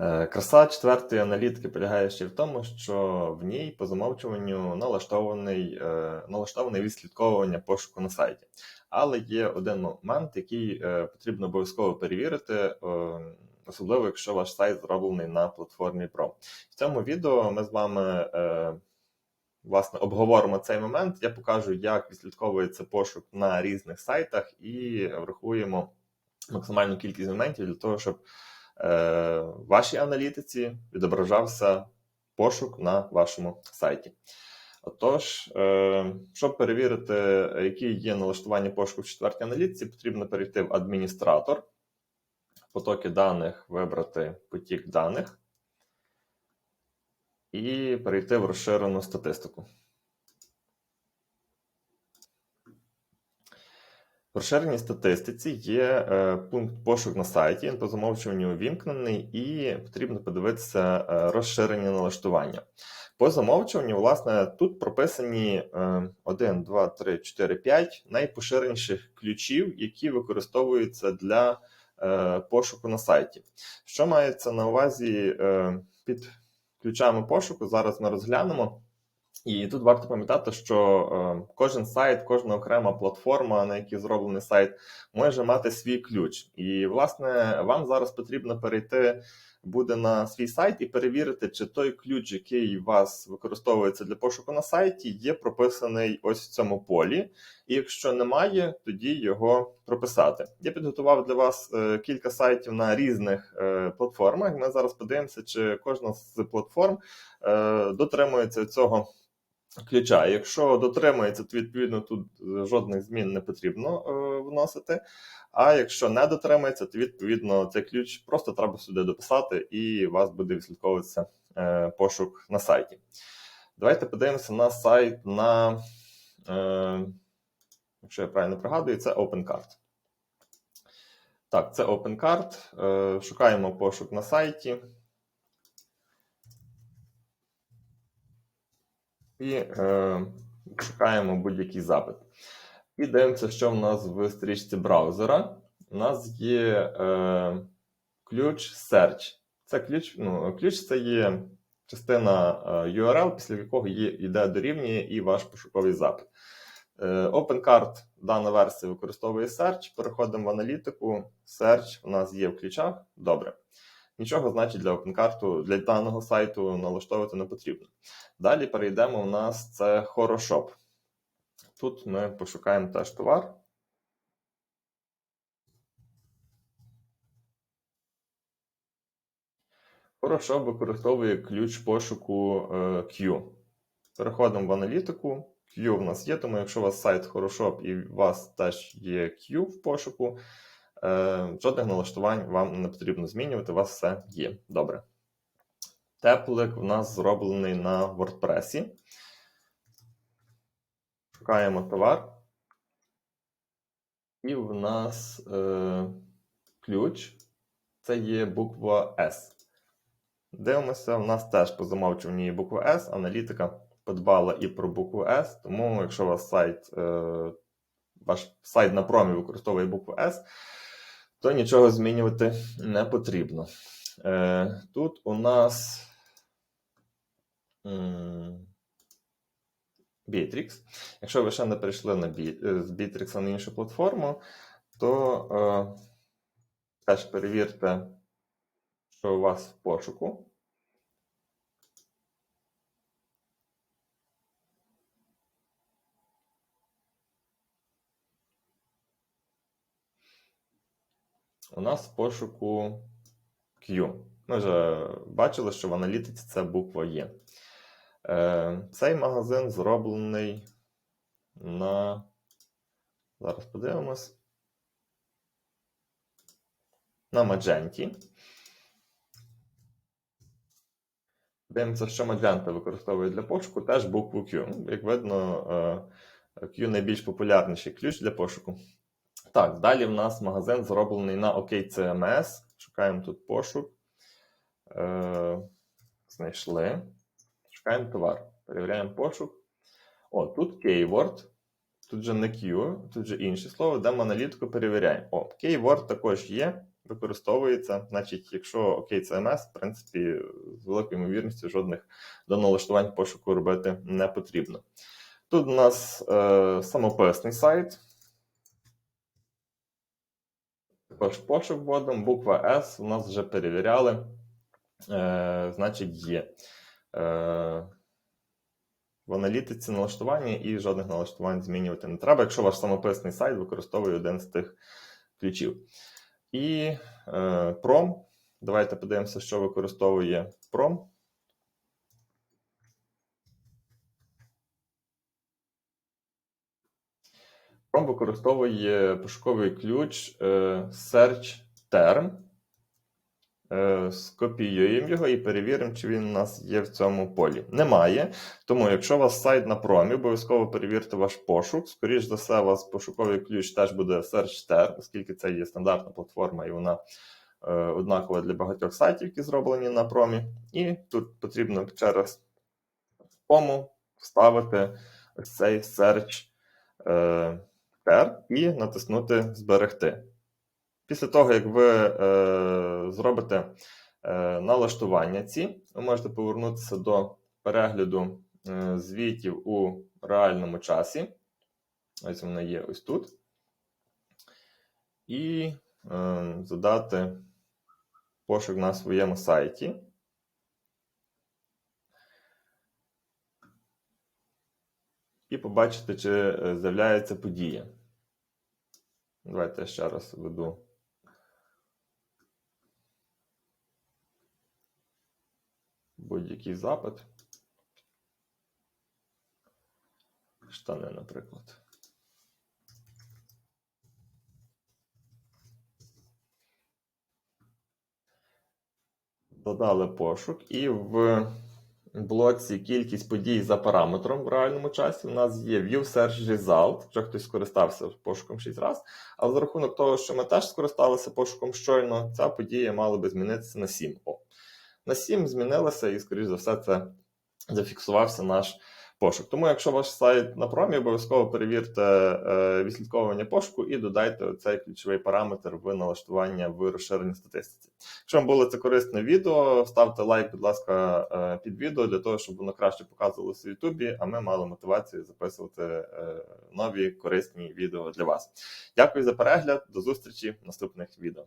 Е, Краса четвертої аналітики полягає ще в тому, що в ній по замовчуванню налаштований, е, налаштований відслідковування пошуку на сайті. Але є один момент, який е, потрібно обов'язково перевірити, особливо якщо ваш сайт зроблений на платформі Pro. В цьому відео ми з вами власне обговоримо цей момент. Я покажу, як відслідковується пошук на різних сайтах, і врахуємо максимальну кількість моментів для того, щоб в вашій аналітиці відображався пошук на вашому сайті. Отож, е, щоб перевірити, які є налаштування пошуку в четвертій аналітиці, потрібно перейти в адміністратор, потоки даних, вибрати потік даних і перейти в розширену статистику. Розширеній статистиці є е, пункт пошук на сайті, він по замовчуванню увімкнений, і потрібно подивитися е, розширені налаштування. По замовчуванню, власне, тут прописані е, 1, 2, 3, 4, 5 найпоширеніших ключів, які використовуються для е, пошуку на сайті. Що мається на увазі під ключами пошуку? Зараз ми розглянемо. І тут варто пам'ятати, що е, кожен сайт, кожна окрема платформа, на якій зроблений сайт, може мати свій ключ. І, власне, вам зараз потрібно перейти буде на свій сайт і перевірити, чи той ключ, який у вас використовується для пошуку на сайті, є прописаний ось в цьому полі. І якщо немає, тоді його прописати. Я підготував для вас е, кілька сайтів на різних е, платформах. Ми зараз подивимося, чи кожна з платформ дотримується цього ключа. Якщо дотримується, то відповідно тут жодних змін не потрібно е, вносити. А якщо не дотримується, то відповідно цей ключ просто треба сюди дописати, і у вас буде відслідковуватися е, пошук на сайті. Давайте подивимося на сайт на, е, якщо я правильно пригадую, це OpenCard. Так, це OpenCard. Е, шукаємо пошук на сайті. І е, шукаємо будь-який запит. І дивимося, що в нас в стрічці браузера. У нас є е, ключ Search. Це ключ, ну, ключ це є частина е, URL, після якого є, йде дорівнює і ваш пошуковий запит. Е, OpenCard дана версія використовує Search. Переходимо в аналітику. Search у нас є в ключах. Добре. Нічого, значить, для OpenCard, для даного сайту налаштовувати не потрібно. Далі перейдемо. У нас це Хорошоп. Тут ми пошукаємо теж товар. Хорошоп використовує ключ пошуку е, Q. Переходимо в аналітику. Q в нас є, тому якщо у вас сайт Хорошоп і у вас теж є Q в пошуку, жодних налаштувань вам не потрібно змінювати, у вас все є. Добре. Теплик у нас зроблений на WordPress. Шукаємо товар. І в нас е, ключ. Це є буква S. Дивимося, в нас теж по замовчуванню є буква S, аналітика подбала і про букву S, тому якщо у вас сайт, е, ваш сайт на промі використовує букву S, то нічого змінювати не потрібно. Е, Тут у нас Bittrex. Якщо ви ще не перейшли на е, з Bittrex на іншу платформу, то е, теж перевірте, що у вас в пошуку. У нас в пошуку Q. Ми вже бачили, що в аналітиці це буква Є. Е, Цей магазин зроблений на. Зараз подивимось. На Magento. Дивимося, що Magento використовує для пошуку теж букву Q. Як видно, е, Q найбільш популярніший ключ для пошуку. Так, далі в нас магазин зроблений на OKCMS. Шукаємо тут пошук. Е, Знайшли. Шукаємо товар. Перевіряємо пошук. О, тут keyword. Тут же не Q, тут же інше слово, де ми аналітику перевіряємо. О, keyword також є. використовується. Значить, якщо окей CMS, в принципі, з великою ймовірністю жодних до налаштувань пошуку робити не потрібно. Тут у нас е, самописний сайт. Також пошук вводимо, буква S у нас вже перевіряли. Е, значить, є. Е, в аналітиці налаштування і жодних налаштувань змінювати не треба, якщо ваш самописний сайт використовує один з тих ключів. І е, пром. Давайте подивимося, що використовує пром. Використовує пошуковий ключ е, search term. Е, Скопіюємо його і перевіримо, чи він у нас є в цьому полі. Немає. Тому, якщо у вас сайт на промі, обов'язково перевірте ваш пошук. Скоріш за все, у вас пошуковий ключ теж буде SearchTer, оскільки це є стандартна платформа, і вона е, однакова для багатьох сайтів, які зроблені на промі. І тут потрібно через пому вставити цей search ter і натиснути Зберегти. Після того, як ви е, зробите е, налаштування ці, ви можете повернутися до перегляду е, звітів у реальному часі. Ось вона є ось тут. І е, задати пошук на своєму сайті. І побачити, чи е, з'являється подія. Давайте ще раз введу. будь-який запит. Штани, наприклад. Додали пошук, і в блоці кількість подій за параметром в реальному часі у нас є View Search Result, вже хтось скористався пошуком 6 разів. Але за рахунок того, що ми теж скористалися пошуком щойно, ця подія мала би змінитися на 7. О, на 7 змінилася, і, скоріш за все, це зафіксувався наш пошук. Тому, якщо ваш сайт на промі, обов'язково перевірте е, відслідковування пошуку і додайте цей ключовий параметр в налаштування в розширеній статистиці. Якщо вам було це корисне відео, ставте лайк, будь ласка, е, під відео для того, щоб воно краще показувалося в Ютубі, а ми мали мотивацію записувати е, нові корисні відео для вас. Дякую за перегляд, до зустрічі в наступних відео.